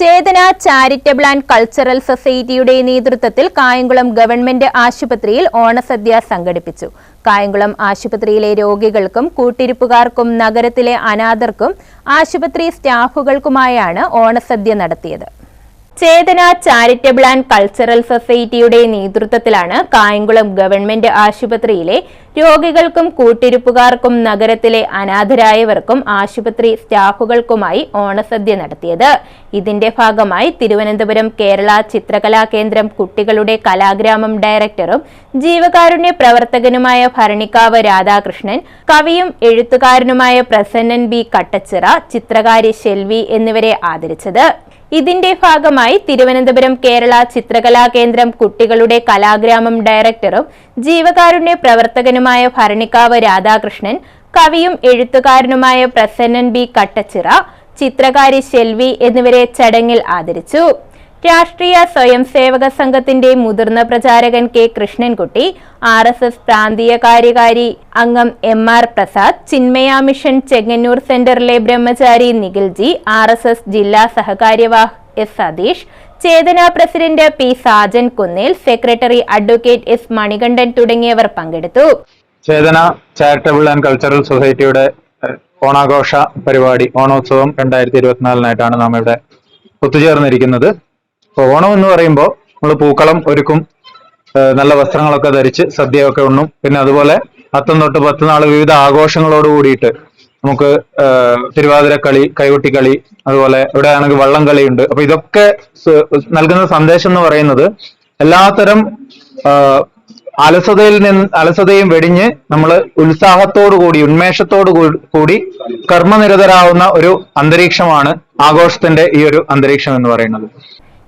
Chetana charitable and cultural സൊസൈറ്റിയുടെ നേതൃത്വത്തിൽ Kayamkulam government ആശുപത്രിയിൽ ഓണസദ്യ സംഘടിപ്പിച്ചു. കായംകുളം ആശുപത്രിയിലെ രോഗികൾക്കും കൂട്ടിരിപ്പുകാർക്കും നഗരത്തിലെ അനാഥർക്കും ആശുപത്രി സ്റ്റാഫുകൾക്കുമായാണ് ഓണസദ്യ നടത്തിയത്. ചേതന ചാരിറ്റബിൾ ആൻഡ് കൾച്ചറൽ സൊസൈറ്റിയുടെ നേതൃത്വത്തിലാണ് കായംകുളം ഗവൺമെന്റ് ആശുപത്രിയിലെ രോഗികൾക്കും കൂട്ടിരിപ്പുകാർക്കും നഗരത്തിലെ അനാഥരായവർക്കും ആശുപത്രി സ്റ്റാഫുകൾക്കുമായി ഓണസദ്യ നടത്തിയത്. ഇതിന്റെ ഭാഗമായി തിരുവനന്തപുരം കേരള ചിത്രകലാ കേന്ദ്രം കുട്ടികളുടെ കലാഗ്രാമം ഡയറക്ടറും ജീവകാരുണ്യ പ്രവർത്തകനുമായ ഭരണിക്കാവ് രാധാകൃഷ്ണൻ കവിയും എഴുത്തുകാരനുമായ പ്രസന്നൻ ബി കട്ടച്ചിറ ചിത്രകാരി ഷെൽവി എന്നിവരെ ആദരിച്ചത്. ഇതിന്റെ ഭാഗമായി തിരുവനന്തപുരം കേരള ചിത്രകലാ കേന്ദ്രം കുട്ടികളുടെ കലാഗ്രാമം ഡയറക്ടറും ജീവകാരുണ്യ പ്രവർത്തകനുമായ ഭരണിക്കാവ് രാധാകൃഷ്ണൻ കവിയും എഴുത്തുകാരനുമായ പ്രസന്നൻ ബി കട്ടച്ചിറ ചിത്രകാരി ഷെൽവി എന്നിവരെ ചടങ്ങിൽ ആദരിച്ചു. രാഷ്ട്രീയ സ്വയം സേവക സംഘത്തിന്റെ മുതിർന്ന പ്രചാരകൻ K Krishnankutty R S S പ്രാന്തീയ കാര്യകാരി അംഗം M R Prasad Chinmaya mission Chengannur സെന്ററിലെ ബ്രഹ്മചാരി നിഖിൽജി ആർ എസ് എസ് ജില്ലാ സഹകാര്യവാഹ് S Satheesh Chetana president P Sajan Kunnel secretary advocate S Manikandan തുടങ്ങിയവർ പങ്കെടുത്തു. ചേതന ചാരിറ്റബിൾ ആൻഡ് കൾച്ചറൽ സൊസൈറ്റിയുടെ ഓണാഘോഷ പരിപാടി ഓണോത്സവം രണ്ടായിരത്തി ഇരുപത്തിനാലിനായിട്ടാണ് നാം ഇവിടെ ഒത്തുചേർന്നിരിക്കുന്നത്. അപ്പോൾ ഓണം എന്ന് പറയുമ്പോൾ നമ്മൾ പൂക്കളം ഒരുക്കും നല്ല വസ്ത്രങ്ങളൊക്കെ ധരിച്ച് സദ്യയൊക്കെ ഉണ്ണും. പിന്നെ അതുപോലെ അത്തം തൊട്ട് പത്ത് നാൾ വിവിധ ആഘോഷങ്ങളോട് കൂടിയിട്ട് നമുക്ക് തിരുവാതിരക്കളി കൈകൊട്ടിക്കളി അതുപോലെ ഇവിടെ ആണെങ്കിൽ വള്ളം കളിയുണ്ട്. അപ്പൊ ഇതൊക്കെ നൽകുന്ന സന്ദേശം എന്ന് പറയുന്നത് എല്ലാത്തരം അലസതയിൽ നിന്ന് അലസതയും വെടിഞ്ഞ് നമ്മൾ ഉത്സാഹത്തോടു കൂടി ഉന്മേഷത്തോടു കൂടി കർമ്മനിരതരാവുന്ന ഒരു അന്തരീക്ഷമാണ് ആഘോഷത്തിന്റെ ഈ ഒരു അന്തരീക്ഷം എന്ന് പറയുന്നത്.